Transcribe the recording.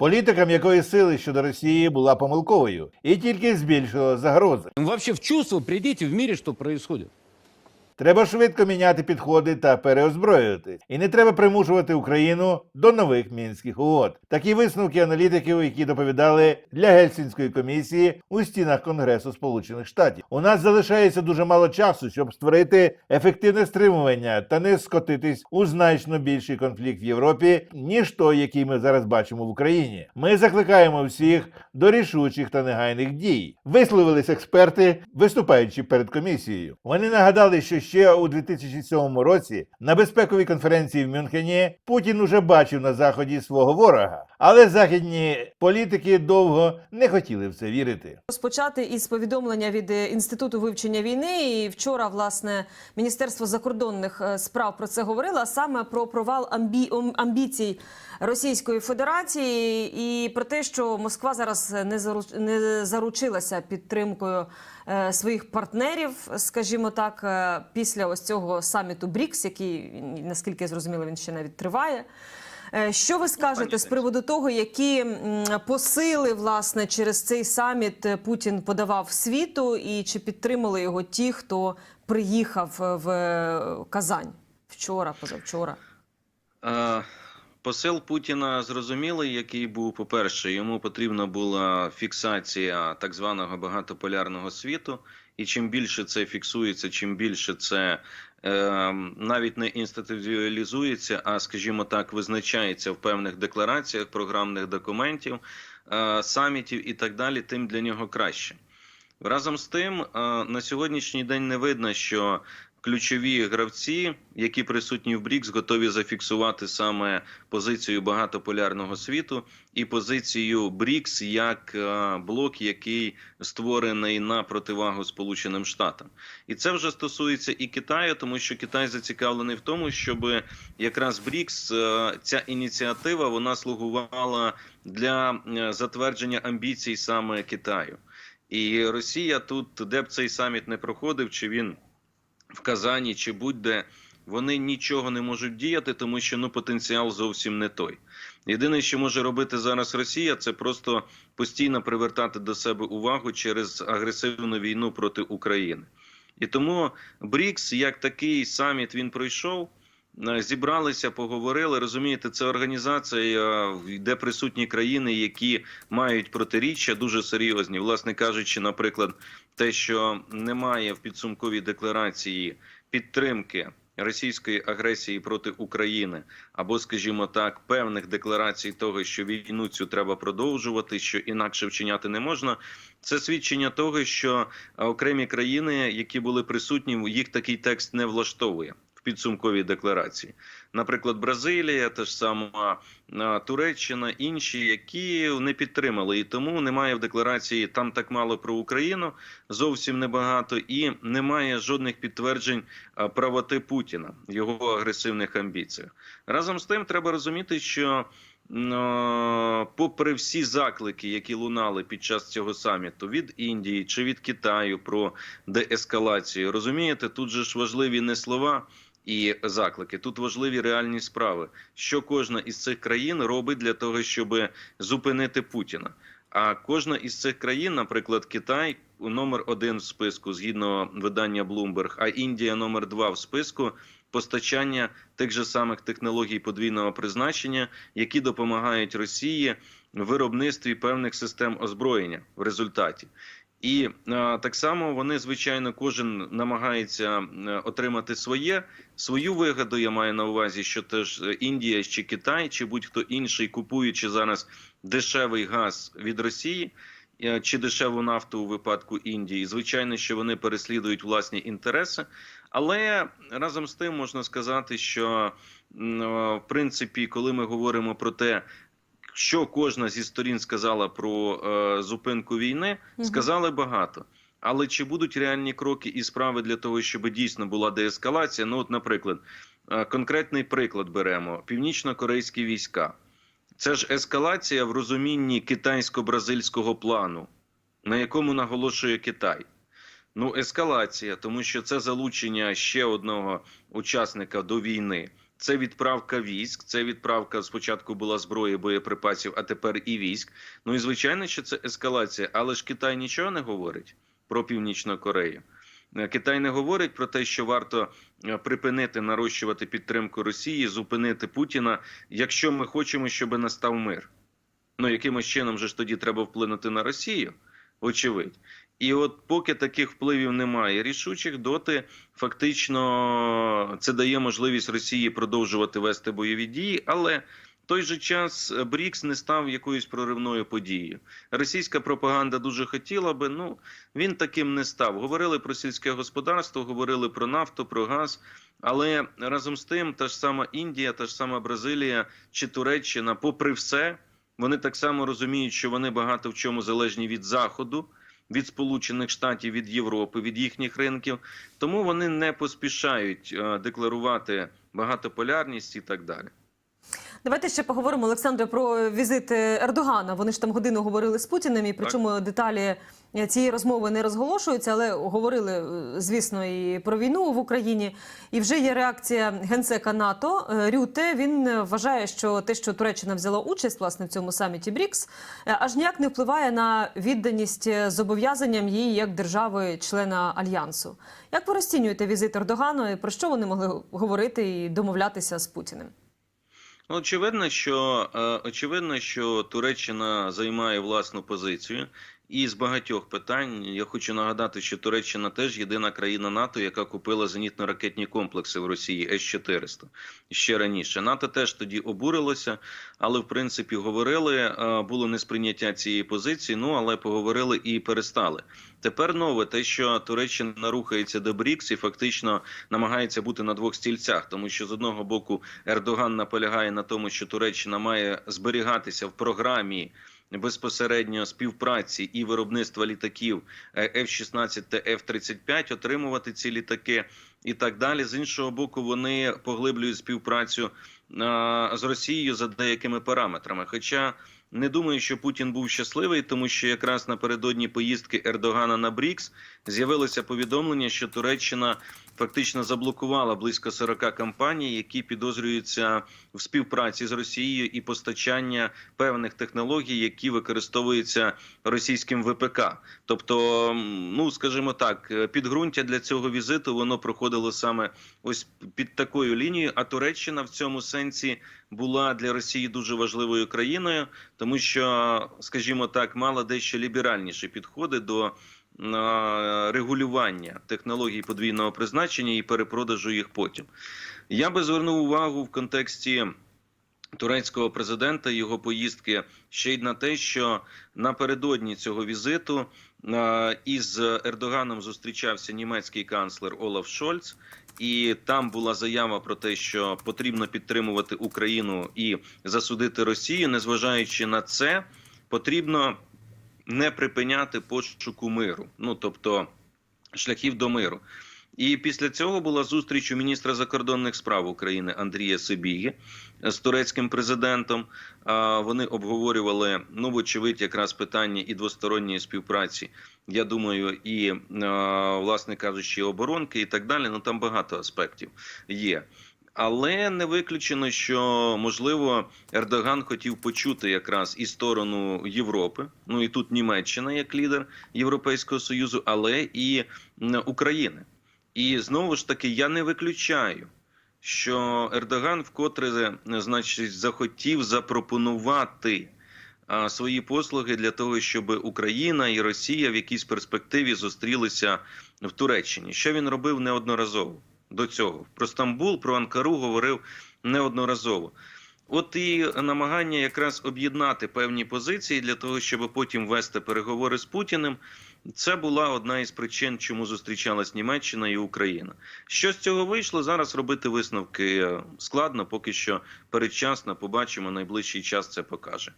політика м'якої сили щодо Росії була помилковою і тільки збільшила загрози. Вообще в чувство прийдіть в мірі, що происходит. Треба швидко міняти підходи та переозброювати. І не треба примушувати Україну до нових мінських угод. Такі висновки аналітиків, які доповідали для Гельсінської комісії у стінах Конгресу Сполучених Штатів. У нас залишається дуже мало часу, щоб створити ефективне стримування та не скотитись у значно більший конфлікт в Європі, ніж той, який ми зараз бачимо в Україні. Ми закликаємо всіх до рішучих та негайних дій. Висловились експерти, виступаючи перед комісією. Вони нагадали, що ще у 2007 році на безпековій конференції в Мюнхені Путін уже бачив на заході свого ворога, але західні політики довго не хотіли в це вірити. Розпочати із повідомлення від е, інституту вивчення війни. І вчора власне міністерство закордонних е, справ про це говорило, саме про провал амбі... амбіцій Російської Федерації і про те, що Москва зараз не заруч... не заручилася підтримкою е, своїх партнерів, скажімо так, е, після ось цього саміту БРІКС, який наскільки я зрозуміла, він ще навіть триває. Е, Що ви скажете з приводу того, які посили власне через цей саміт е, Путін подавав світу, і чи підтримали його ті, хто приїхав е, в е, Казань вчора, позавчора? Посил Путіна зрозумілий, який був, по-перше, йому потрібна була фіксація так званого багатополярного світу, і чим більше це фіксується, чим більше це е, навіть не інституціалізується, а скажімо так, визначається в певних деклараціях, програмних документів, е, самітів і так далі, тим для нього краще. Разом з тим, е, на сьогоднішній день не видно, що ключові гравці, які присутні в БРІКС, готові зафіксувати саме позицію багатополярного світу і позицію БРІКС як е, блок, який створений на противагу Сполученим Штатам. І це вже стосується і Китаю, тому що Китай зацікавлений в тому, щоб якраз БРІКС е, ця ініціатива вона слугувала для е, затвердження амбіцій саме Китаю. І Росія тут, де б цей саміт не проходив, чи він в Казані, чи будь-де, вони нічого не можуть діяти, тому що ну потенціал зовсім не той. Єдине, що може робити зараз Росія, це просто постійно привертати до себе увагу через агресивну війну проти України. І тому БРІКС, як такий саміт, він пройшов. Е, Зібралися, поговорили. Розумієте, це організація, е, де присутні країни, які мають протиріччя дуже серйозні. Власне кажучи, наприклад, те, що немає в підсумковій декларації підтримки російської агресії проти України, або, скажімо так, певних декларацій того, що війну цю треба продовжувати, що інакше вчиняти не можна. Це свідчення того, що е, окремі країни, які були присутні, їх такий текст не влаштовує. В підсумковій декларації, наприклад, Бразилія, та ж сама Туреччина, інші, які не підтримали, і тому немає в декларації там так мало про Україну, зовсім небагато, і немає жодних підтверджень правоти Путіна його агресивних амбіціях. Разом з тим, треба розуміти, що попри всі заклики, які лунали під час цього саміту від Індії чи від Китаю про деескалацію, розумієте, тут же ж важливі не слова. І заклики тут важливі реальні справи, що кожна із цих країн робить для того, щоб зупинити Путіна. А кожна із цих країн, наприклад, Китай, номер один в списку згідно видання Bloomberg, а Індія номер два в списку постачання тих же самих технологій подвійного призначення, які допомагають Росії в виробництві певних систем озброєння в результаті. І е, так само вони, звичайно, кожен намагається е, отримати своє свою вигоду. Я маю на увазі, що теж е, Індія чи Китай, чи будь-хто інший, купуючи зараз дешевий газ від Росії. е, Чи дешеву нафту у випадку Індії, звичайно, що вони переслідують власні інтереси, але разом з тим можна сказати, що е, в принципі, коли ми говоримо про те, що кожна зі сторін сказала про е, зупинку війни, сказали багато. Але чи будуть реальні кроки і справи для того, щоб дійсно була деескалація? Ну, от, наприклад, е, конкретний приклад беремо: північно-корейські війська. Це ж ескалація в розумінні китайсько-бразильського плану, на якому наголошує Китай. Ну, ескалація, тому що це залучення ще одного учасника до війни. Це відправка військ, це відправка спочатку була зброї, боєприпасів, а тепер і військ. Ну і звичайно, що це ескалація. Але ж Китай нічого не говорить про Північну Корею. Е, Китай не говорить про те, що варто е, припинити нарощувати підтримку Росії, зупинити Путіна, якщо ми хочемо, щоб настав мир. Ну якимось чином же ж тоді треба вплинути на Росію, очевидь. І от поки таких впливів немає рішучих, доти фактично це дає можливість Росії продовжувати вести бойові дії, але той же час БРІКС не став якоюсь проривною подією. Російська пропаганда дуже хотіла би. Ну він таким не став. Говорили про сільське господарство, говорили про нафту, про газ. Але разом з тим, та ж сама Індія, та ж сама Бразилія чи Туреччина, попри все, вони так само розуміють, що вони багато в чому залежні від заходу. Від Сполучених Штатів, від Європи, від їхніх ринків, тому вони не поспішають е, декларувати багатополярність і так далі. Давайте ще поговоримо, Олександре, про візит Ердогана. Вони ж там годину говорили з Путіним, і причому деталі цієї розмови не розголошуються, але говорили, е, звісно, і про війну в Україні. І вже є реакція генсека НАТО е, Рюте. Він е, вважає, що те, що Туреччина взяла участь власне в цьому саміті БРІКС, е, аж ніяк не впливає на відданість е, зобов'язанням її як держави-члена альянсу. Як ви розцінюєте візит Ердогану і про що вони могли говорити і домовлятися з Путіним? Ну, Очевидно, що е, очевидно, що Туреччина займає власну позицію. І з багатьох питань я хочу нагадати, що Туреччина теж єдина країна НАТО, яка купила зенітно-ракетні комплекси в Росії С-400 ще раніше. НАТО теж тоді обурилося, але в принципі говорили. е, Було несприйняття цієї позиції. Ну але поговорили і перестали. Тепер нове те, що Туреччина рухається до БРІКС і фактично намагається бути на двох стільцях, тому що з одного боку Ердоган наполягає на тому, що Туреччина має зберігатися в програмі безпосередньо співпраці і виробництва літаків е, F-16 та F-35, отримувати ці літаки і так далі. З іншого боку, вони поглиблюють співпрацю а, з Росією за деякими параметрами. Хоча не думаю, що Путін був щасливий, тому що якраз напередодні поїздки Ердогана на БРІКС з'явилося повідомлення, що Туреччина фактично заблокувала близько 40 компаній, які підозрюються в співпраці з Росією і постачання певних технологій, які використовуються російським ВПК. Тобто, ну скажімо так, підґрунтя для цього візиту воно проходило саме ось під такою лінією. А Туреччина в цьому сенсі була для Росії дуже важливою країною, тому що, скажімо так, мала дещо ліберальніші підходи до регулювання технологій подвійного призначення і перепродажу їх потім. Я би звернув увагу в контексті турецького президента його поїздки ще й на те, що напередодні цього візиту е, із Ердоганом зустрічався німецький канцлер Олаф Шольц. І там була заява про те, що потрібно підтримувати Україну і засудити Росію. Незважаючи на це, потрібно не припиняти пошуку миру, ну тобто шляхів до миру. І після цього була зустріч у міністра закордонних справ України Андрія Сибіги з турецьким президентом. Вони обговорювали ну, вочевидь, якраз питання і двосторонньої співпраці. Я думаю, і власне кажучи, оборонки і так далі. Ну там багато аспектів є. Але не виключено, що можливо Ердоган хотів почути якраз і сторону Європи. Ну і тут Німеччина як лідер Європейського союзу, але і України. І знову ж таки, я не виключаю, що Ердоган вкотре значить захотів запропонувати свої послуги для того, щоб Україна і Росія в якійсь перспективі зустрілися в Туреччині. Що він робив неодноразово до цього. Про Стамбул, про Анкару говорив неодноразово. От і намагання якраз об'єднати певні позиції для того, щоб потім вести переговори з Путіним. Це була одна із причин, чому зустрічалась Німеччина і Україна. Що з цього вийшло? Зараз робити висновки складно, поки що передчасно побачимо. Найближчий час це покаже.